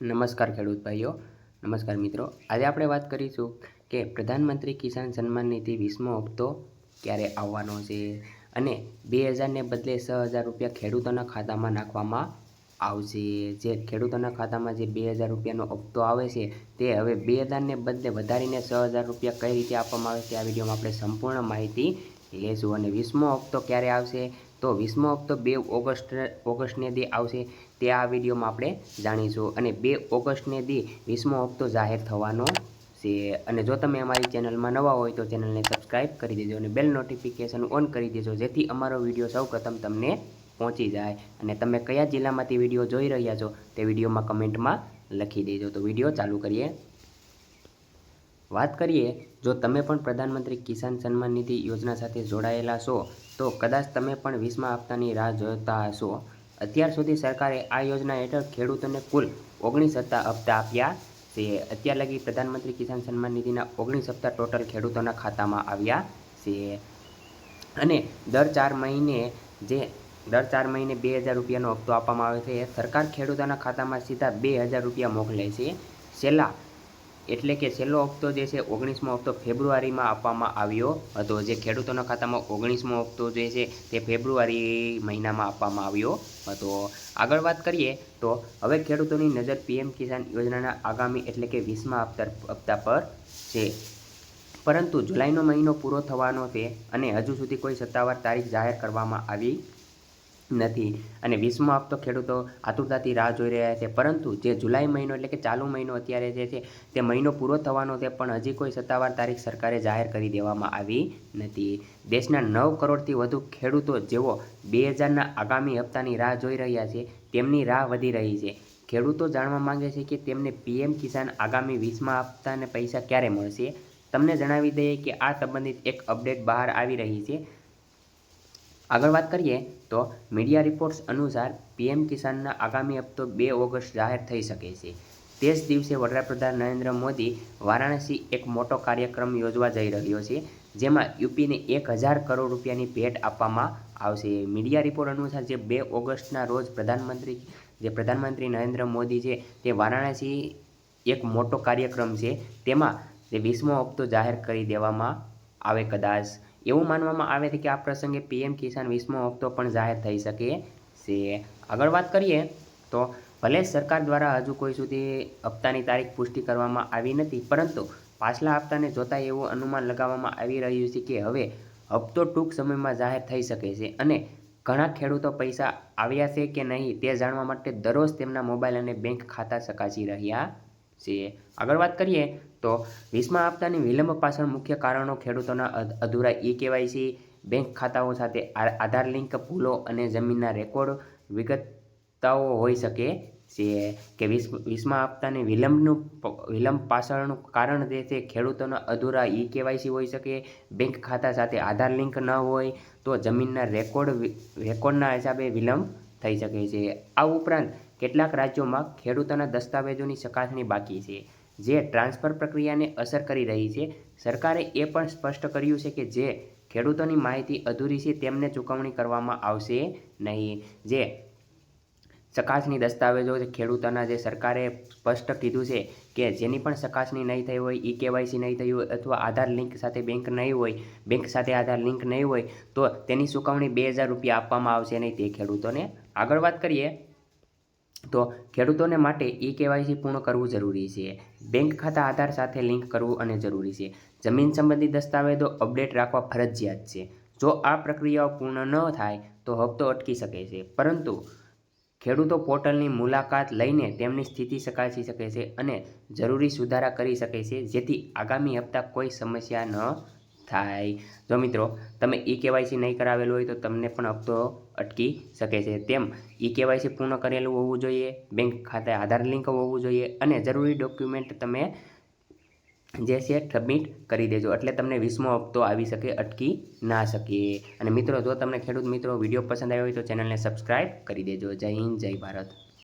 નમસ્કાર ખેડૂત ભાઈઓ, નમસ્કાર મિત્રો. આજે આપણે વાત કરીશું કે પ્રધાનમંત્રી કિસાન સન્માન નિધિ વીસમો હપ્તો ક્યારે આવવાનો છે અને બે હજારને બદલે છ હજાર રૂપિયા ખેડૂતોના ખાતામાં નાખવામાં આવશે. જે ખેડૂતોના ખાતામાં જે બે હજાર રૂપિયાનો હપ્તો આવે છે તે હવે બે હજારને બદલે વધારીને છ હજાર રૂપિયા કઈ રીતે આપવામાં આવે છે આ વિડીયોમાં આપણે સંપૂર્ણ માહિતી લેશું અને વીસમો હપ્તો ક્યારે આવશે તો વીસમો હપ્તો બે ઓગસ્ટ, ઓગસ્ટને દી આવશે તે આ વિડીયોમાં આપણે જાણીશું અને બે ઓગસ્ટને દી વીસમો હપ્તો જાહેર થવાનો છે. અને જો તમે અમારી ચેનલમાં નવા હોય તો ચેનલને સબસ્ક્રાઈબ કરી દેજો અને બેલ નોટિફિકેશન ઓન કરી દેજો, જેથી અમારો વીડિયો સૌપ્રથમ તમને પહોંચી જાય. અને તમે કયા જિલ્લામાંથી વીડિયો જોઈ રહ્યા છો તે વિડીયોમાં કમેન્ટમાં લખી દેજો. તો વીડિયો ચાલુ કરીએ. વાત કરીએ, જો તમે પણ પ્રધાનમંત્રી કિસાન સન્માન નિધિ યોજના સાથે જોડાયેલા છો, તો કદાચ તમે પણ વીસમા હપ્તાની રાહ જોતા હશો. અત્યાર સુધી સરકારે આ યોજના હેઠળ ખેડૂતોને કુલ ઓગણીસ હપ્તા હપ્તા આપ્યા છે. અત્યાર લગી પ્રધાનમંત્રી કિસાન સન્માન નિધિના ઓગણીસ હપ્તા ટોટલ ખેડૂતોના ખાતામાં આવ્યા છે. અને દર ચાર મહિને જે, દર ચાર મહિને બે હજાર રૂપિયાનો હપ્તો આપવામાં આવે છે, સરકાર ખેડૂતોના ખાતામાં સીધા બે હજાર રૂપિયા મોકલે છે. છેલ્લા એટલે કે છેલ્લો હપ્તો જે છે, ઓગણીસમો હપ્તો ફેબ્રુઆરીમાં આપવામાં આવ્યો હતો. જે ખેડૂતોના ખાતામાં ઓગણીસમો હપ્તો જે છે, તે ફેબ્રુઆરી મહિનામાં આપવામાં આવ્યો હતો. આગળ વાત કરીએ તો હવે ખેડૂતોની નજર પીએમ કિસાન યોજનાના આગામી એટલે કે વીસમા હપ્તા હપ્તા પર છે. પરંતુ જુલાઈનો મહિનો પૂરો થવાનો છે અને હજુ સુધી કોઈ સત્તાવાર તારીખ જાહેર કરવામાં આવી નથી. અને વીસમો હપ્તો ખેડૂતો આતુરતાથી રાહ જોઈ રહ્યા છે. પરંતુ જે જુલાઈ મહિનો એટલે કે ચાલુ મહિનો અત્યારે જે છે, તે મહિનો પૂરો થવાનો છે, પણ હજી કોઈ સત્તાવાર તારીખ સરકારે જાહેર કરી દેવામાં આવી નથી. દેશના નવ કરોડથી વધુ ખેડૂતો જેઓ બે હજારના આગામી હપ્તાની રાહ જોઈ રહ્યા છે, તેમની રાહ વધી રહી છે. ખેડૂતો જાણવા માંગે છે કે તેમને પીએમ કિસાન આગામી વીસમાં હપ્તાને પૈસા ક્યારે મળશે? તમને જણાવી દઈએ કે આ સંબંધિત એક અપડેટ બહાર આવી રહી છે. આગળ વાત કરીએ તો મીડિયા રિપોર્ટ્સ અનુસાર પીએમ કિસાનના આગામી હપ્તો બે ઓગસ્ટ જાહેર થઈ શકે છે. તે જ દિવસે વડાપ્રધાન નરેન્દ્ર મોદી વારાણસી એક મોટો કાર્યક્રમ યોજવા જઈ રહ્યો છે, જેમાં યુપીને એક હજાર કરોડ રૂપિયાની ભેટ આપવામાં આવશે. મીડિયા રિપોર્ટ અનુસાર જે બે ઓગસ્ટના રોજ પ્રધાનમંત્રી, જે પ્રધાનમંત્રી નરેન્દ્ર મોદી છે, તે વારાણસી એક મોટો કાર્યક્રમ છે. તેમાં તે વીસમો હપ્તો જાહેર કરી દેવામાં આવે કદાચ. એવું માનવામાં આવે છે કે આ પ્રસંગે પીએમ કિસાન વીસમો હપ્તો પણ જાહેર થઈ શકે છે. આગળ વાત કરીએ તો ભલે સરકાર દ્વારા હજુ કોઈ સુધી હપ્તાની તારીખ પુષ્ટિ કરવામાં આવી નથી, પરંતુ પાછલા હપ્તાને જોતા એવું અનુમાન લગાવવામાં આવી રહ્યું છે કે હવે હપ્તો ટૂંક સમયમાં જાહેર થઈ શકે છે અને ઘણા ખેડૂતો પૈસા આવ્યા છે કે નહીં તે જાણવા માટે દરરોજ તેમના મોબાઈલ અને બેંક ખાતા ચકાસી રહ્યા છે આગળ વાત કરીએ તો વીસમા હપ્તાની વિલંબ પાછળ મુખ્ય કારણો ખેડૂતોના અધૂરા ઈ કેવાયસી બેંક ખાતાઓ સાથે આધાર લિંક ભૂલો અને જમીનના રેકોર્ડ વિગતતાઓ હોઈ શકે છે કે વીસ, વીસમા હપ્તાની વિલંબનું વિલંબ પાછળનું કારણ જે છે ખેડૂતોના અધૂરા ઈ કેવાયસી હોઈ શકે, બેંક ખાતા સાથે આધાર લિંક ન હોય તો જમીનના રેકોર્ડ રેકોર્ડના હિસાબે વિલંબ થઈ શકે છે. આ ઉપરાંત, કેટલાક રાજ્યોમાં ખેડૂતોના દસ્તાવેજોની ચકાસણી બાકી છે, જે ટ્રાન્સફર પ્રક્રિયાને અસર કરી રહી છે. સરકારે એ પણ સ્પષ્ટ કર્યું છે કે જે ખેડૂતોની માહિતી અધૂરી છે, તેમને ચૂકવણી કરવામાં આવશે નહીં. જે ચકાસણી દસ્તાવેજો ખેડૂતોના જે સરકારે સ્પષ્ટ કીધું છે કે જેની પણ ચકાસણી નહીં થઈ હોય, ઈ કેવાયસી નહીં થઈ હોય અથવા આધાર લિંક સાથે બેંક નહીં હોય, બેંક સાથે આધાર લિંક નહીં હોય, તો તેની ચૂકવણી બે હજાર રૂપિયા આપવામાં આવશે નહીં તે ખેડૂતોને આગળ વાત કરીએ. તો ખેડૂતોને માટે ઈ કેવાયસી પૂર્ણ કરવું જરૂરી છે. બેંક ખાતા આધાર સાથે લિંક કરવું અને જરૂરી છે. જમીન સંબંધી દસ્તાવેજો અપડેટ રાખવા ફરજિયાત છે. જો આ પ્રક્રિયાઓ પૂર્ણ ન થાય, તો હપ્તો અટકી શકે છે. પરંતુ ખેડૂતો પોર્ટલની મુલાકાત લઈને તેમની સ્થિતિ ચકાસી શકે છે અને જરૂરી સુધારા કરી શકે છે, જેથી આગામી હપ્તા કોઈ સમસ્યા ન થાય. જો મિત્રો, તમે ઈ કેવાયસી નહીં કરાવેલું હોય તો તમને પણ હપ્તો અટકી શકે છે. તેમ ઈ કેવાયસી પૂર્ણ કરેલું હોવું જોઈએ, બેંક ખાતે આધાર લિંક હોવું જોઈએ અને જરૂરી ડોક્યુમેન્ટ તમે જે છે સબમિટ કરી દેજો. એટલે તમને વીસમો હપ્તો આવી શકે, અટકી ના શકીએ અને મિત્રો, જો તમને ખેડૂત મિત્રો વીડિયો પસંદ આવ્યો હોય તો ચેનલને સબસ્ક્રાઈબ કરી દેજો. જય હિન્દ, જય ભારત.